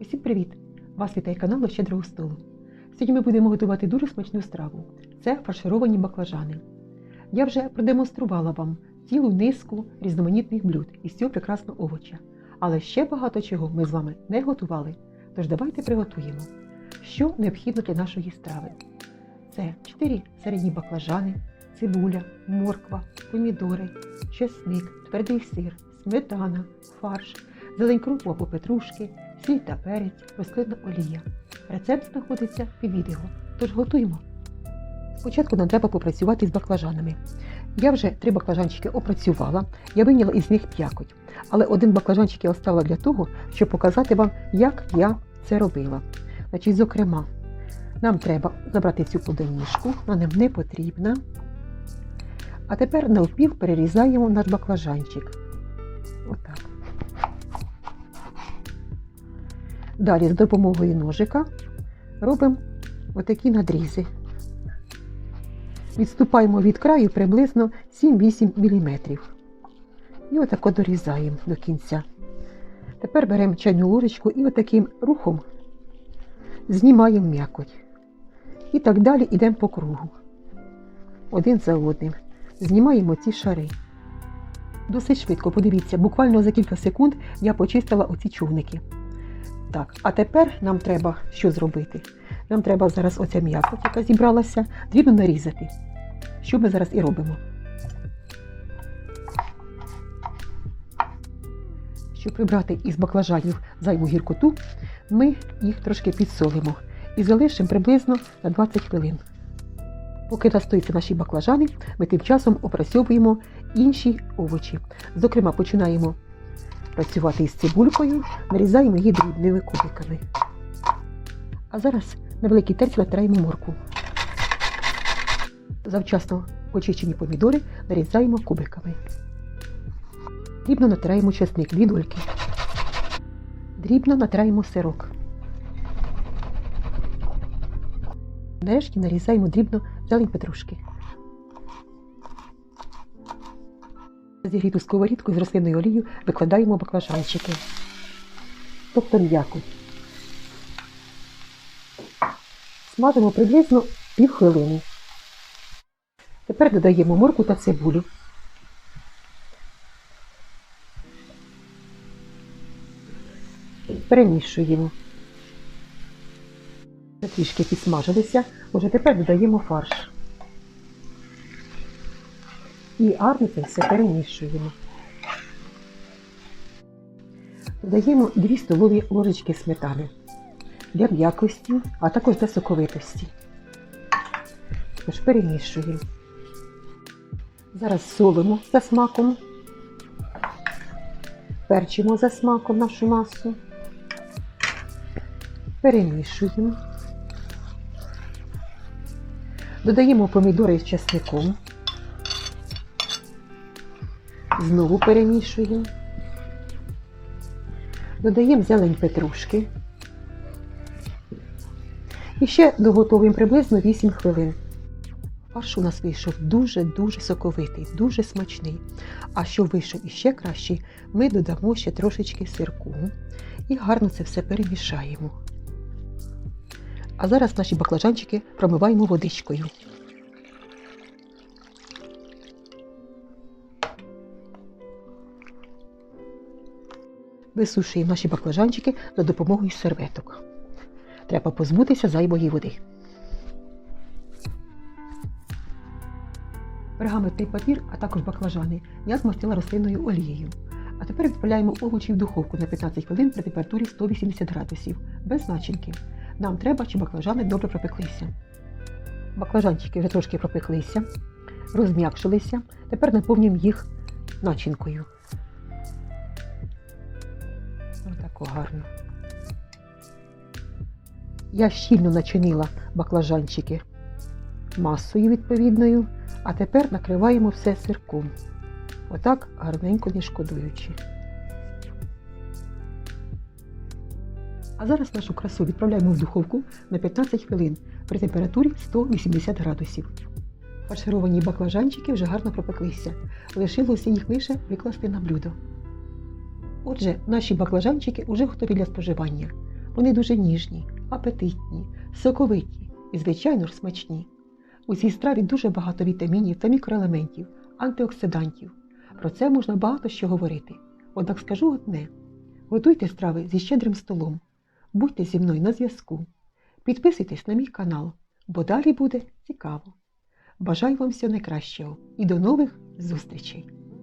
Усім привіт! Вас вітає канал Щедрого столу. Сьогодні ми будемо готувати дуже смачну страву. Це фаршировані баклажани. Я вже продемонструвала вам цілу низку різноманітних блюд із цього прекрасного овоча. Але ще багато чого ми з вами не готували. Тож давайте приготуємо. Що необхідно для нашої страви? Це 4 середні баклажани, цибуля, морква, помідори, чесник, твердий сир, сметана, фарш, зелень крупу або петрушки, сіль та перець, рослинна олія. Рецепт знаходиться під відео. Тож готуємо. Спочатку нам треба попрацювати з баклажанами. Я вже три баклажанчики опрацювала, я вийняла із них п'якоть. Але один баклажанчик я оставила для того, щоб показати вам, як я це робила. Значить, зокрема, нам треба забрати цю плодоніжку, вона нам не потрібна. А тепер навпіл перерізаємо наш баклажанчик. Отак. Далі з допомогою ножика робимо отакі надрізи. Відступаємо від краю приблизно 7-8 мм. І отако дорізаємо до кінця. Тепер беремо чайну ложечку і отаким рухом знімаємо м'якоть. І так далі йдемо по кругу. Один за одним. Знімаємо ці шари. Досить швидко, подивіться, буквально за кілька секунд я почистила оці човники. Так, а тепер нам треба що зробити? Нам треба зараз оця м'якоть, яка зібралася, дрібно нарізати. Що ми зараз і робимо. Щоб прибрати із баклажанів займу гіркоту, ми їх трошки підсолимо і залишимо приблизно на 20 хвилин. Поки настоїться наші баклажани, ми тим часом опрацьовуємо інші овочі. Зокрема, починаємо працювати із цибулькою, нарізаємо її дрібними кубиками. А зараз на великій терці натираємо морку. Завчасно очищені помідори нарізаємо кубиками. Дрібно натираємо чесник, дві дольки. Дрібно натираємо сирок. Нарешті нарізаємо дрібно зелень петрушки. Зігріту сковорідку з рослинною олією викладаємо баклажанчики. Тобто м'яко. Смажимо приблизно пів хвилини. Тепер додаємо морку та цибулю. Перемішуємо. Трішки підсмажилися, вже тепер додаємо фарш. І гарно все перемішуємо. Додаємо 2 столові ложечки сметани для м'якості, а також для соковитості. Тож перемішуємо. Зараз солимо за смаком, перчимо за смаком нашу масу, перемішуємо. Додаємо помідори з часником. Знову перемішуємо. Додаємо зелень петрушки. І ще доготовуємо приблизно 8 хвилин. Фарш у нас вийшов дуже-дуже соковитий, дуже смачний. А щоб вийшов іще кращий, ми додамо ще трошечки сирку і гарно це все перемішаємо. А зараз наші баклажанчики промиваємо водичкою. Висушуємо наші баклажанчики за допомогою серветок. Треба позбутися зайвої води. Пергаментний папір, а також баклажани я змастила рослинною олією. А тепер відправляємо овочі в духовку на 15 хвилин при температурі 180 градусів, без начинки. Нам треба, щоб баклажани добре пропеклися. Баклажанчики вже трошки пропеклися, розм'якшилися. Тепер наповнюємо їх начинкою. Отако гарно. Я щільно начинила баклажанчики масою відповідною, а тепер накриваємо все сирком. Отак гарненько не шкодуючи. А зараз нашу красу відправляємо в духовку на 15 хвилин при температурі 180 градусів. Фаршировані баклажанчики вже гарно пропеклися. Лишилося їх лише викласти на блюдо. Отже, наші баклажанчики вже готові для споживання. Вони дуже ніжні, апетитні, соковиті і, звичайно ж, смачні. У цій страві дуже багато вітамінів та мікроелементів, антиоксидантів. Про це можна багато що говорити. Однак скажу одне: готуйте страви зі щедрим столом, будьте зі мною на зв'язку, підписуйтесь на мій канал, бо далі буде цікаво. Бажаю вам всього найкращого і до нових зустрічей!